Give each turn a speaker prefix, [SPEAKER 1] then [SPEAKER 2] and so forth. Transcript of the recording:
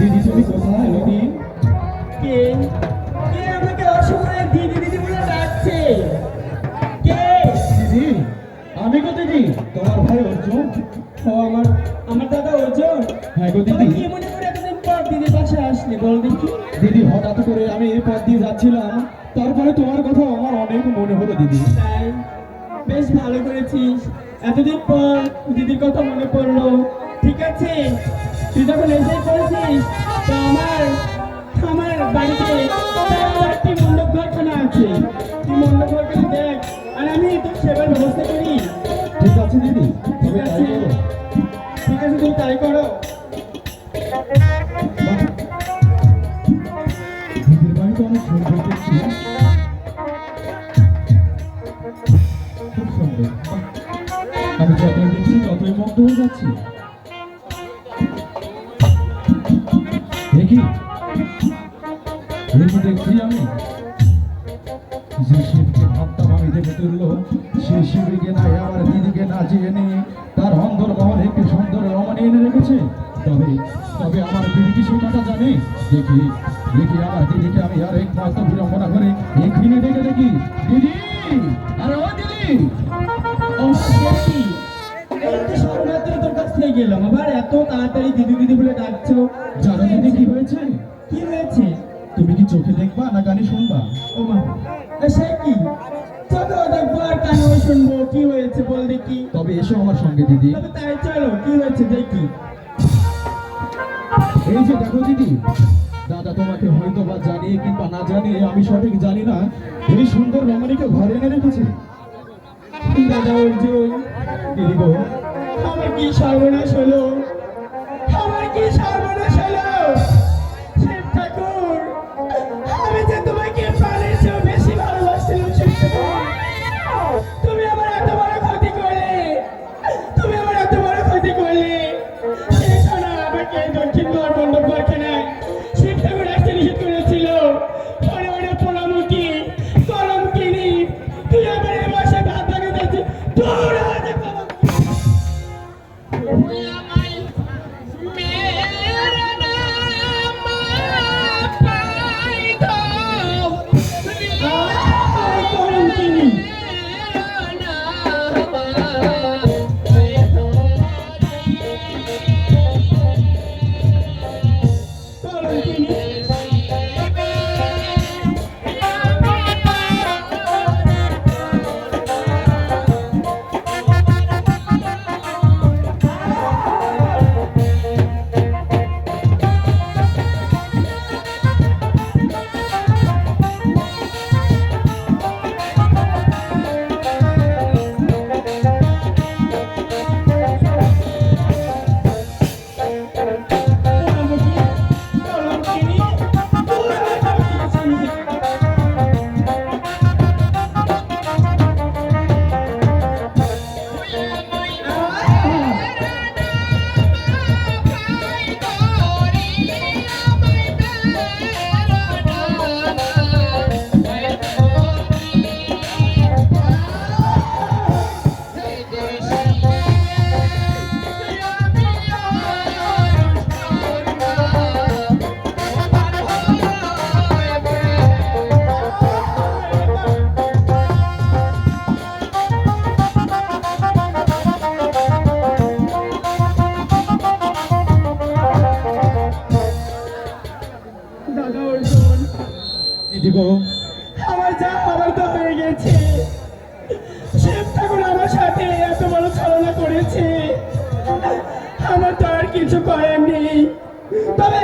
[SPEAKER 1] দিদি তুমি কোথায় দিদি
[SPEAKER 2] কে কে আমাকে অসময়ে দিদি দিদি বলে ডাকছে কে
[SPEAKER 1] দিদি আমি গো দিদি তোমার ভাই অর্জুন
[SPEAKER 2] ও আমার আমার দাদা অর্জুন
[SPEAKER 1] হ্যাঁ গো দিদি
[SPEAKER 2] কি মনে করে এতদিন পর দিদির বাসায় আসলে বল দেখি
[SPEAKER 1] দিদি হঠাৎ করে আমি এই পথ দিয়ে যাচ্ছিলাম। তারপরে তোমার কথা আমার অনেক মনে হলো, দিদি।
[SPEAKER 2] তাই বেশ ভালো করেছিস। এতদিন পর দিদির কথা মনে পড়ল। ঠিক আছে? তুই যখন এসে করেছিস তো আমার আমার বাড়িতে একটি মণ্ডপ ঘরখানা আছে। তুই মণ্ডপ ঘরখানা দেখ আর আমি তোর সেবার ব্যবস্থা করি।
[SPEAKER 1] ঠিক আছে দিদি
[SPEAKER 2] ঠিক আছে? ঠিক আছে তুমি তাই করো।
[SPEAKER 1] যতই দেখছি, ততই মুগ্ধ হয়ে যাচ্ছি। দেখি। দেখি দেখছি আমি যে শিবকে ভাবতাম আমি দেখে তুললো, সে শিবকে নাই, আমার দিদিকে নাচিয়ে নিয়ে তার অন্দর মহল একটি সুন্দর রমণী এনে রেখেছে। তবে তবে আমার দিদি কি সে কথা জানে? দেখি দেখি আমার দিদিকে আমি আর এক মাত্র বিড়ম্বনা করে এখানে ডেকে দেখি। দিদি! আরে ও দিদি!
[SPEAKER 2] সত্যি এই তো সবেমাত্র তোর কাছ থেকে গেলাম আবার এত তাড়াতাড়ি দিদি দিদি বলে ডাকছো।
[SPEAKER 1] জানো দিদি কি হয়েছে?
[SPEAKER 2] কি হয়েছে?
[SPEAKER 1] তুমি কি চোখে দেখবা না কানে শুনবা?
[SPEAKER 2] ও মা সে কি? দেখব আর শুনব। কি হয়েছে বল দেখি
[SPEAKER 1] তবে এসো আমার সঙ্গে দিদি।
[SPEAKER 2] তবে তাই চলো কি হয়েছে দেখি।
[SPEAKER 1] এই যে দেখো দিদি দাদা তোমাকে হয়তো বা জানিয়ে কিংবা না জানিয়ে আমি সঠিক জানি না। এই সুন্দর রমণীকে ঘরে এনে রেখেছে।
[SPEAKER 2] দাদা অর্জুন?
[SPEAKER 1] দিদি গো
[SPEAKER 2] আমার কি সর্বনাশ হলো?
[SPEAKER 1] গো
[SPEAKER 2] আমার যা আমার তো হয়ে গেছে। শিব ঠাকুর আমার সাথে এত বড় ছলনা করেছে। আমার তো আর কিছু করার নেই। তবে